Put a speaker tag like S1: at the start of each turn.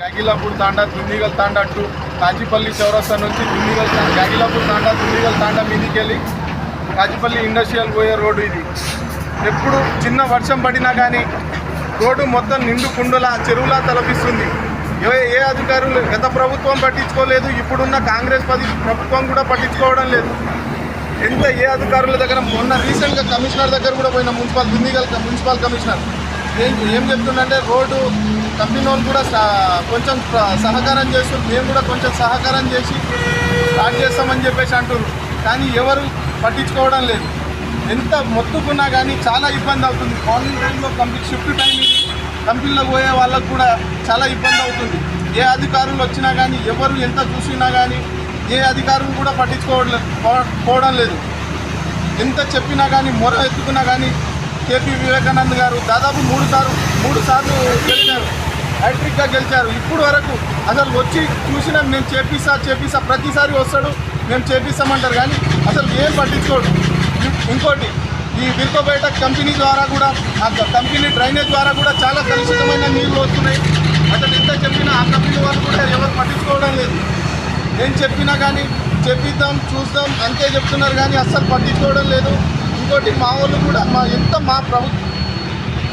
S1: Gagillapur Tanda Dundigal Tanda to Kazipally చౌరస్తా నుంచి దుండిగల్ గాగిలాపూర్ తాండా దుండిగల్ తాండా మీదికి వెళ్ళి కాజీపల్లి ఇండస్ట్రియల్ పోయే రోడ్డు ఇది. ఎప్పుడు చిన్న వర్షం పడినా కానీ రోడ్డు మొత్తం నిండు కుండలా చెరువులా తలపిస్తుంది. ఏ ఏ అధికారులు గత ప్రభుత్వం పట్టించుకోలేదు ఇప్పుడున్న కాంగ్రెస్ పది ప్రభుత్వం కూడా పట్టించుకోవడం లేదు. ఎంత ఏ అధికారుల దగ్గర మొన్న రీసెంట్గా కమిషనర్ దగ్గర కూడా పోయిన మున్సిపల్ దుందిగల్ మున్సిపల్ కమిషనర్. ఏం ఏం చెప్తుందంటే రోడ్డు కంపెనీ వాళ్ళు కూడా కొంచెం సహకారం చేస్తారు మేము కూడా కొంచెం సహకారం చేసి స్టార్ట్ చేస్తామని చెప్పేసి అంటున్నారు కానీ ఎవరు పట్టించుకోవడం లేదు. ఎంత మొత్తుకున్నా కానీ చాలా ఇబ్బంది అవుతుంది. మార్నింగ్ టైంలో కంపెనీ షిఫ్ట్ టైం ఇది. కంపెనీలో పోయే వాళ్ళకు కూడా చాలా ఇబ్బంది అవుతుంది. ఏ అధికారులు వచ్చినా కానీ ఎవరు ఎంత చూసినా కానీ ఏ అధికారులు కూడా పట్టించుకోవడం పోవడం లేదు. ఎంత చెప్పినా కానీ మొర ఎత్తుకున్నా కానీ కేపీ వివేకానంద్ గారు దాదాపు మూడు సార్లు మూడు సార్లు గెలిచారు. హ్యాట్రిక్గా గెలిచారు. ఇప్పుడు వరకు అసలు వచ్చి చూసినా మేము చేపిస్తా చేపిస్తా ప్రతిసారి వస్తాడు మేము చేపిస్తామంటారు. కానీ అసలు ఏం పట్టించుకోడు. ఇంకోటి ఈ విల్కోపేట కంపెనీ ద్వారా కూడా ఆ కంపెనీ డ్రైనేజ్ ద్వారా కూడా చాలా కలుషితమైన నీళ్ళు వస్తున్నాయి. అసలు ఎంత చెప్పినా ఆ కంపెనీ వాళ్ళు కూడా ఎవరు పట్టించుకోవడం లేదు. ఏం చెప్పినా కానీ చెప్పిద్దాం చూద్దాం అంతే చెప్తున్నారు. కానీ అస్సలు పట్టించుకోవడం లేదు. ఇంకోటి మా వాళ్ళు కూడా మా ఎంత మా ప్రభుత్వం